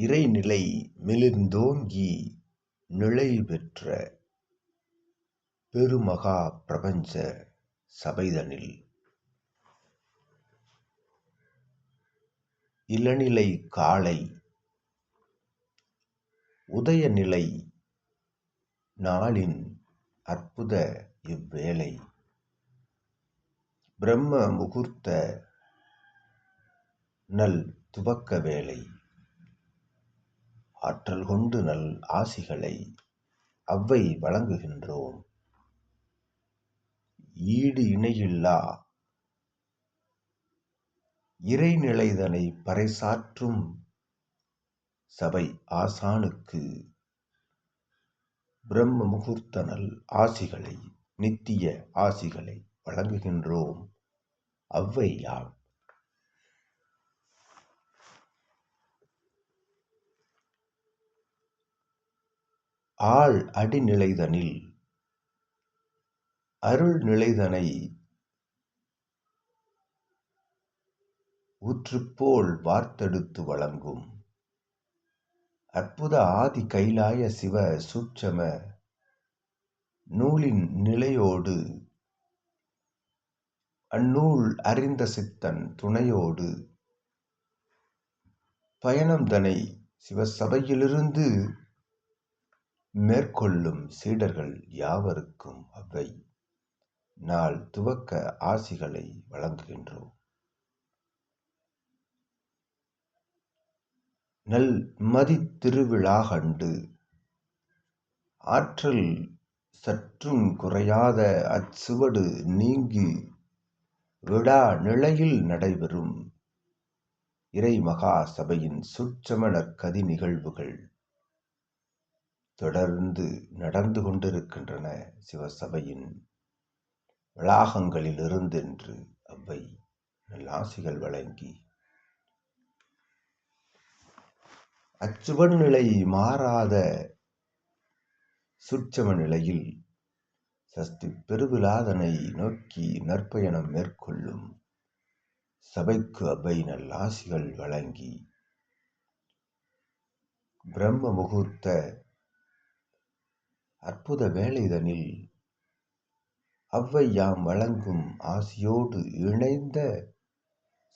இறைநிலை மிளிர்ந்தோங்கி நிலைபெற்ற பெருமகா பிரபஞ்ச சபைதனில். இளநிலை காலை உதயநிலை நாளின் அற்புத இவ்வேளை. பிரம்ம முகூர்த்த நல் துவக்க வேலை ஆற்றல் கொண்டு நல் ஆசிகளை அவ்வை வழங்குகின்றோம். ஈடு இணையில்லா இறைநிலைதனை பறைசாற்றும் சபை ஆசானுக்கு பிரம்ம முகூர்த்த நல் ஆசிகளை நித்திய ஆசிகளை வழங்குகின்றோம். அவ்வை ஆள் அடிநிலைதனில் அருள் நிலைதனை ஊற்றுப்போல் வார்த்தெடுத்து வழங்கும். அற்புத ஆதி கைலாய சிவ சூட்சம நூலின் நிலையோடு அந்நூல் அறிந்த சித்தன் துணையோடு பயணம்தனை சிவசபையிலிருந்து மேற்கொள்ளும் சீடர்கள் யாவருக்கும் அவ்வை. நாள் துவக்க ஆசிகளை வழங்குகின்றோம். நல் மதித்திருவிழாகண்டு ஆற்றல் சற்றும் குறையாத அச்சுவடு நீங்கி விடா நிலையில் நடைபெறும் இறை மகா சபையின் சுற்றம கதி நிகழ்வுகள். தொடர்ந்து நடந்து கொண்டிருக்கின்றன சிவசபையின் வளாகங்களிலிருந்தென்று அவ்வை நல்லாசிகள் வழங்கி. அச்சுவன் நிலை மாறாத சுட்சம நிலையில் சஸ்தி பெருவிழாதனை நோக்கி நற்பயணம் மேற்கொள்ளும் சபைக்கு அவை நல்லாசிகள் வழங்கி. பிரம்ம முகூர்த்த அற்புத வேலைதனில் அவ்வையாம் வழங்கும் ஆசியோடு இணைந்த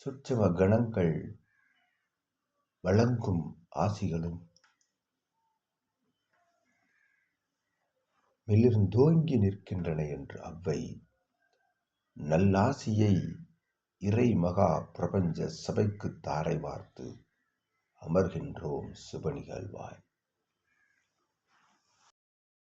சுற்றம கணங்கள் வழங்கும் ஆசிகளும் மிளிர்ந்தோங்கி நிற்கின்றன என்று அவ்வை நல்லாசியை இறை மகா பிரபஞ்ச சபைக்கு தாரை வார்த்து அமர்கின்றோம் சுப நிகழ்வாய்